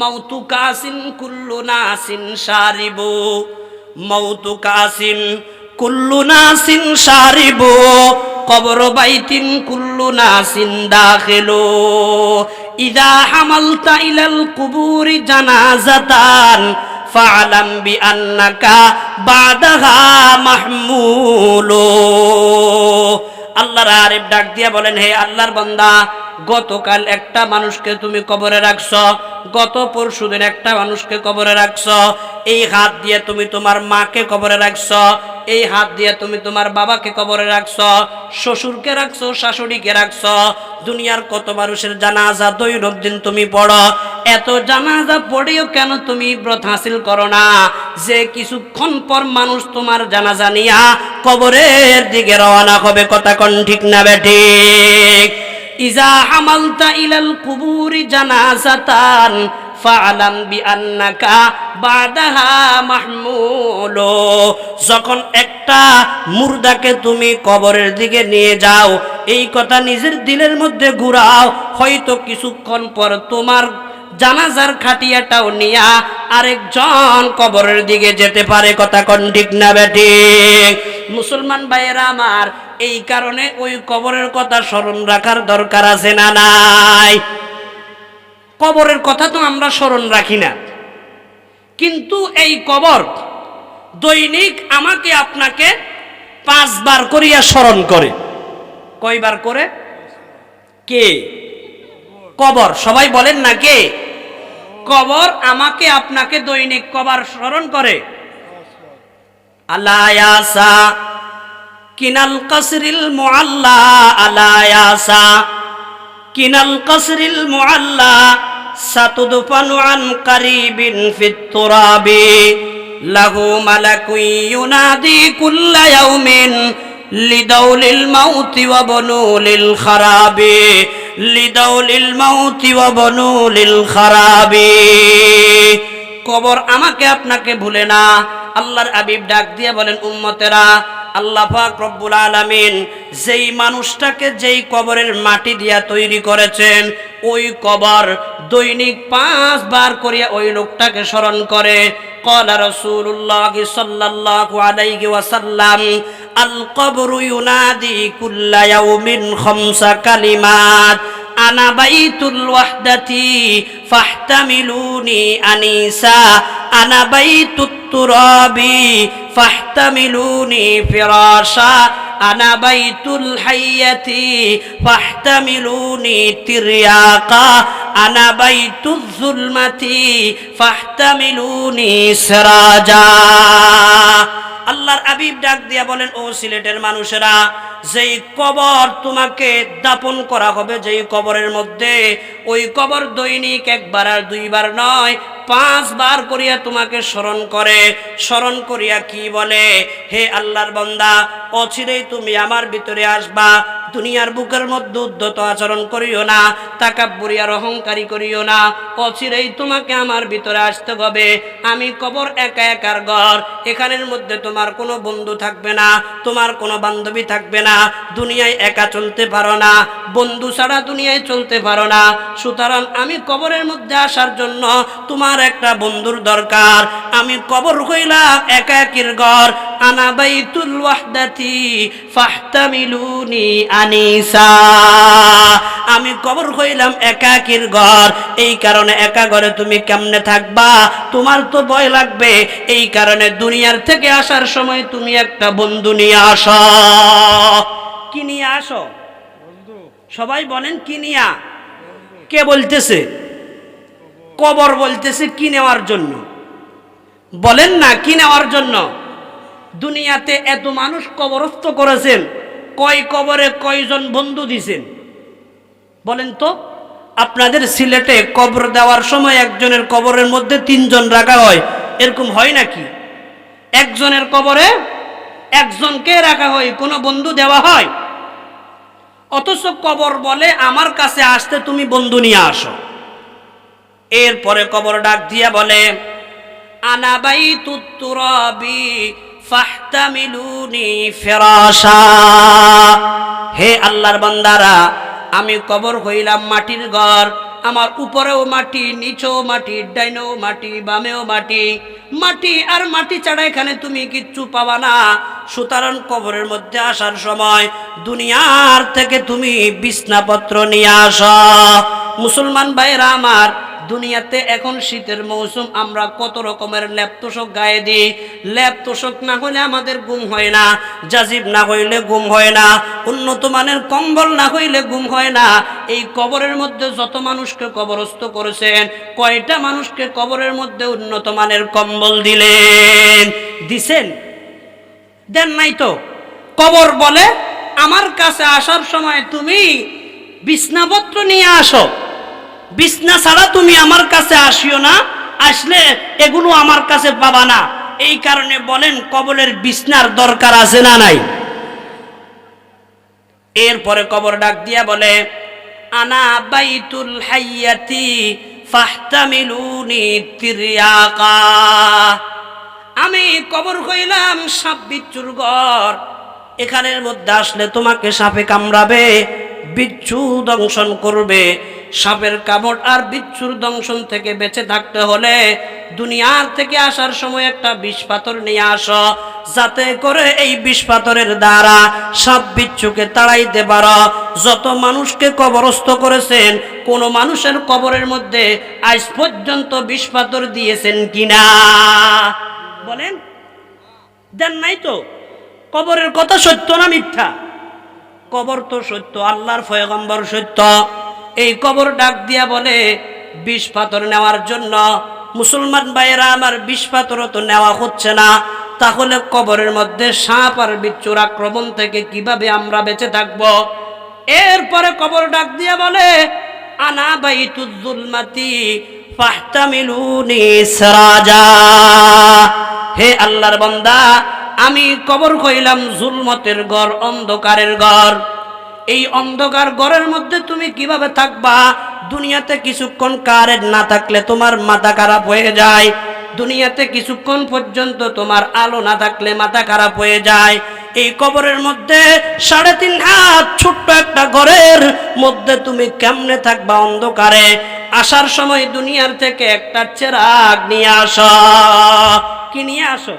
মৌতু Kachin কুল্লু নাসিন সারিবু। মৌতু Kachin কুল্লু নাসিন সারিবু। কবর বাইতিন কুল্লু নাসিন দাখিলু। ইদা হামালতা ইলাল কুবুরি জানাজাতান ফালাম বি আন্নাকা বাদাহা মাহমুলু। আল্লাহর আরিফ ডাক দিয়া বলেন, হে আল্লাহর বান্দা, গতকাল একটা মানুষকে তুমি কবরে রাখছ গত পরশুদিন একটা মানুষকে কবরে রাখছ, এই হাত দিয়ে তুমি তোমার মাকে কবরে রাখছ, এই হাত দিয়ে তুমি তোমার বাবাকে কবরে রাখছ, শ্বশুরকে রাখছো, শাশুড়িকে রাখছ, দুনিয়ার কত মানুষের জানাজা দৈনন্দিন তুমি পড়ো, এত জানাজা পড়েও কেন তুমি ব্রত হাসিল করো না? যে কিছুক্ষণ পর মানুষ তোমার জানাজা নিয়া কবরের দিকে রওনা হবে, কথা কোন ঠিক না বেঠিক ইজা হামালতা ইলাল কুবুরি জানাজাতান ফালাম বিআন্নাকা বাদাহা মাহমুলো। যখন একটা মুর্দাকে তুমি কবরের দিকে নিয়ে যাও, এই কথা নিজের দিলের মধ্যে ঘুরাও, হয়তো কিছুক্ষণ পর তোমার জানাজার খাটিয়াটাও নিয়া আরেকজন কবরের দিকে যেতে পারে। কথা কোন ঠিক না বেঠিক মুসলমান ভাইয়েরা আমার, এই কারণে ওই কবরের কথা স্মরণ রাখার দরকার আছে না নাই? কবরের কথা তো আমরা স্মরণ রাখি না। কিন্তু এই কবর দৈনিক আমাকে আপনাকে পাঁচবার করিয়া স্মরণ করে। কয়বার করে? কে? কবর। সবাই বলেন না কে? কবর আমাকে আপনাকে দৈনিক কবার স্মরণ করে। আলায়াসা। কিনাল কসরিল মুআল্লা আলায়াসা। কিনাল কসরিল মুআল্লা সাতুদফানু আন কারিবিন ফিত তুরাবি। লাহু মালাকুন ইউনাদি কুল্লা ইয়াউমিন ওয়া বনুলিল খারাবি। লিদাউলিল মাউতি ওয়া খারাবি। কবর আমাকে আপনাকে ভুলে না। আল্লাহর আবিব ডাক দিয়ে বলেন, উম্মতেরা, আল্লাহ পাক রব্বুল আলামিন যেই মানুষটাকে যেই কবরের মাটি দিয়া তৈরি করেছেন, ওই কবর দৈনিক পাঁচ বার করিয়া ওই লোকটাকে স্মরণ করে। কলা রসুল্লাহ সাল্লাহ আলাইহি ওয়াসাল্লাম, আল কবরু ইউনাদি কুল্লা ইয়াউমিন খামসা কালিমাত, আনা বাইতুল ওয়াহদাতি فاحتملوني أنيسا أنا بيت التراب. فاحتملوني فراشا أنا بيت الحية. فاحتملوني ترياقا. আনা বাইতুজ জুলমাতি ফাহতামিলুনি আল্লাহর আবিব ডাক দিয়া বলেন, ও সিলেটের মানুষেরা, যেই কবর তোমাকে দাপন করা হবে, যেই কবরের মধ্যে, ওই কবর দৈনিক একবার আর দুইবার নয়, পাঁচবার করিয়া তোমাকে স্মরণ করে। স্মরণ করিয়া কি বলে, হে আল্লাহর বন্দা, অচিরেই তুমি আমার ভিতরে আসবা দুনিয়ার বুকের মধ্যে উদ্ধত আচরণ করিও না, তাকাব্বুরি আর অহংকারী করিও না। অচিরেই তোমাকে আমার ভিতরে আসতে হবে। আমি কবর একা একার ঘর, এখানের মধ্যে তোমার কোনো বন্ধু থাকবে না, তোমার কোনো বান্ধবী থাকবে না, দুনিয়ায় একা চলতে পারো না। বন্ধু ছাড়া দুনিয়ায় চলতে পারো না। সুতরাং আমি কবরের মধ্যে আসার জন্য তোমার একটা বন্ধুর দরকার। আমি কবর হইলাম একা একির ঘর। আনা ফাহতামিলুনি আনিসা। আমি কবর হইলাম একাকির ঘর। এই কারণে একা ঘরে তুমি কেমনে থাকবা? তোমার তো ভয় লাগবে। এই কারণে দুনিয়ার থেকে আসার সময় তুমি একটা বন্ধু নিয়ে আসো। কি নিয়ে আসো? সবাই বলেন, কি নিয়া? কে বলতেছে? কবর বলতেছে, কি নেওয়ার জন্য? বলেন না, কি নেওয়ার জন্য? দুনিয়াতে এত মানুষ কবরস্থ করেছেন, কয় কবরে কয়জন বন্ধু দিছেন? বলেন তো, আপনাদের সিলেটে কবর দেওয়ার সময় একজনের কবরের মধ্যে তিনজন রাখা হয়, এরকম হয় নাকি? একজনের কবরে একজনকে রাখা হয়, কোনো বন্ধু দেওয়া হয়? অথচ কবর বলে, আমার কাছে আসতে তুমি বন্ধু নিয়ে আসো। এরপরে কবর ডাক দিয়া বলে আনাবাই তুত্তুরবি ফাহতামিলুনি ফেরাসা হে আল্লাহর বান্দারা, আমি কবর হইলাম মাটির ঘর। আমার উপরেও মাটি, নিচেও মাটি, ডাইনেও মাটি, বামেও মাটি। মাটি আর মাটি ছাড়া এখানে তুমি কিচ্ছু পাবা না। সুতরাং কবরের মধ্যে আসার সময় দুনিয়ার থেকে তুমি বিছনাপত্র নিয়ে আস। মুসলমান ভাইরা আমার দুনিয়াতে এখন শীতের মৌসুম, আমরা কত রকমের ল্যাপ গায়ে দিই। ল্যাপ না হলে আমাদের গুম হয় না, জাজিব না হইলে গুম হয় না, উন্নত মানের কম্বল না হইলে গুম হয় না। এই কবরের মধ্যে যত মানুষকে কবরস্থ করেছেন, কয়টা মানুষকে কবরের মধ্যে উন্নত মানের কম্বল দিলেন? দিছেন? দেন নাই তো? কবর বলে, আমার কাছে আসার সময় তুমি বিছনাপত্র নিয়ে আসো। বিছনা ছাড়া তুমি আমার কাছে আসিও না, আসলে এগুলো আমার কাছে পাবা না। এই কারণে বলেন, কবরের বিছনার দরকার আছে না নাই? এরপরে কবর ডাক দিয়া বলে, আনা বাইতুল হাইয়াতি আমি কবর কইলাম সাপ বিচ্ছুর ঘর। এখানের মধ্যে আসলে তোমাকে সাপে কামড়াবে। বিচ্ছু দংশন করবে। সাপের কামড় আর বিচ্ছুর দংশন থেকে বেঁচে থাকতে হলে দুনিয়ার থেকে আসার সময় একটা বিষ পাথর নিয়ে আসো, যাতে করে এই বিষ পাথরের দ্বারা সাপ বিচ্ছুকে তাড়াইতে পারো। যত মানুষকে কবরস্থ করেছেন, কোন মানুষের কবরের মধ্যে আজ পর্যন্ত বিষ পাথর দিয়েছেন কিনা? বলেন? দেন নাই তো? কবরের কথা সত্য না মিথ্যা? কবর তো সত্য, আল্লাহর ফয়গম্বর সত্য। এই কবর ডাক দিয়া বলে, বিষ পাথর নেওয়ার জন্য। মুসলমান ভাইয়েরা, আমার বিষ পাথরও তো নেওয়া হচ্ছে না। তাহলে কবরের মধ্যে সাপ আর বিচ্ছুর আক্রমণ থেকে কীভাবে আমরা বেঁচে থাকব? এরপরে কবর ডাক দিয়া বলে, আনা বাইতুজ্জুলমাতি ফাহতামিলুনি সিরাজা। হে আল্লাহর বান্দা আমি কবর কইলাম জুলমতের ঘর, অন্ধকারের ঘর। এই অন্ধকার ঘরের মধ্যে তুমি কীভাবে থাকবা? দুনিয়াতে কিছুক্ষণ কারেন্ট না থাকলে তোমার মাথা খারাপ হয়ে যায়। দুনিয়াতে কিছুক্ষণ পর্যন্ত তোমার আলো না থাকলে মাথা খারাপ হয়ে যায়। এই কবরের মধ্যে সাড়ে তিন হাত ছোট্ট একটা ঘরের মধ্যে তুমি কেমনে থাকবা অন্ধকারে? আসার সময় দুনিয়ার থেকে একটা চেরাগ নিয়ে আসো। কি নিয়ে আসো?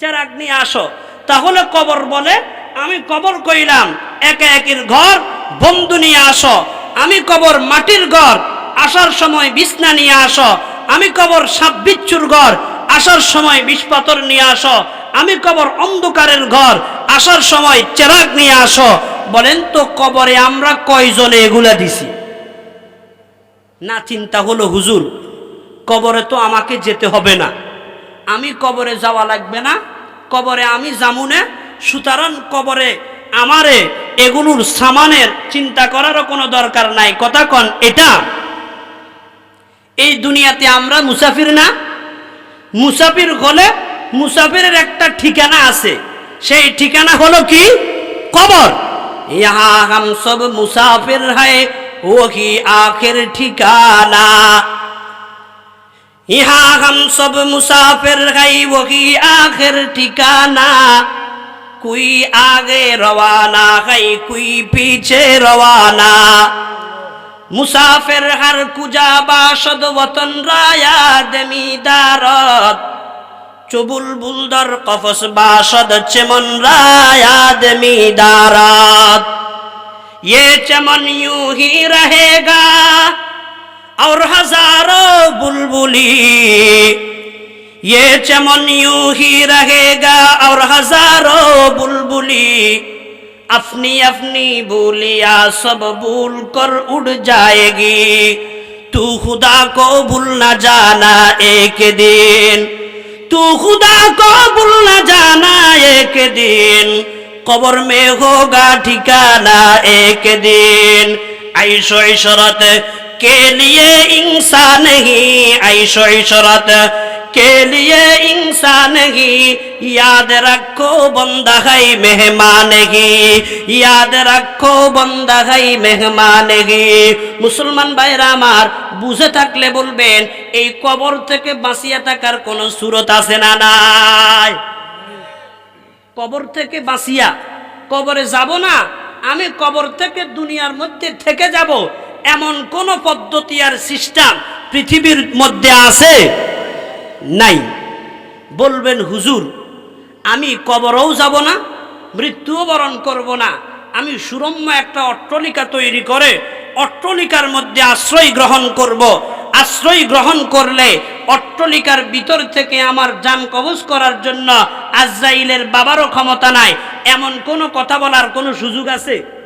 চেরাগ নিয়ে আসো। তাহলে কবর বলে, আমি কবর কইলাম, একে একের ঘর বন্ধু নিয়ে আসো। আমি কবর মাটির ঘর, আসার সময় বিছনা নিয়ে আসো। আমি কবর সাপ বিচ্ছুর ঘর, আসার সময় বিষপাতর নিয়ে আসো। আমি কবর অন্ধকারের ঘর, আসার সময় চেরাগ নিয়ে আসো। বলেন তো কবরে আমরা কয়জনে এগুলা দিছি? না, চিন্তা হলো হুজুর, কবরে তো আমাকে যেতে হবে না। আমি কবরে যাওয়া লাগবে না, কবরে আমি জামুনে সুতরাং কবরে আমারে এগুলোর সামানের চিন্তা করারও কোনো দরকার নাই। কথা কন, এটা এই দুনিয়াতে আমরা মুসাফির না। মুসাফির হলে মুসাফিরের একটা ঠিকানা আছে। সেই ঠিকানা হলো কি? কবর। ইহা হাম সব মুসাফির হয়, ওহি আখের ঠিকানা। ইহা हम सब मुसाफिर है वही आखिर ठिकाना कोई आगे रवाना है कोई पीछे रवाना মুসাফির হার কুজা বাসদ ওতন রায়াদ মিদারত চবুল বুলদর কফস বাসদ চেমন রায়াদ মিদারত ये चमन यूं ही रहेगा اور ہزاروں بلبلی یہ چمن یوں ہی رہے گا اور ہزاروں بلبلی اپنی اپنی بولیاں سب بول کر اڑ جائے گی تو خدا کو بھولنا جانا ایک دن تو خدا کو بھولنا جانا ایک دن قبر میں ہوگا ٹھکانا ایک دن عیش و عشرت কে নিয়ে ইংসা নেহি? আইসো ঈশ্বরত কে নিয়ে ইংসা নেহি? ইয়াদ রাখো বন্দা হাই মেহমান হি ইয়াদ রাখো বন্দা হাই মেহমান হি মুসলমান ভাইরা আমার, বুঝে থাকলে বলবেন, এই কবর থেকে বাঁচিয়ে থাকার কোনো সুরত আছে না নাই? কবর থেকে বাঁচিয়া, কবরে যাব না? আমি কবর থেকে দুনিয়ার মধ্যে থেকে যাব। এমন কোন পদ্ধতি আর সিস্টেম পৃথিবীর মধ্যে আছে? নাই। বলবেন, হুজুর, আমি কবরও যাব না, মৃত্যুও বরণ করব না। আমি সুরম্য একটা অট্টলিকা তৈরি করে অট্টলিকার মধ্যে আশ্রয় গ্রহণ করব। আশ্রয় গ্রহণ করলে অট্টলিকার ভিতর থেকে আমার যান কবজ করার জন্য আজরাইলের বাবারও ক্ষমতা নাই। এমন কোনো কথা বলার কোনো সুযোগ আছে?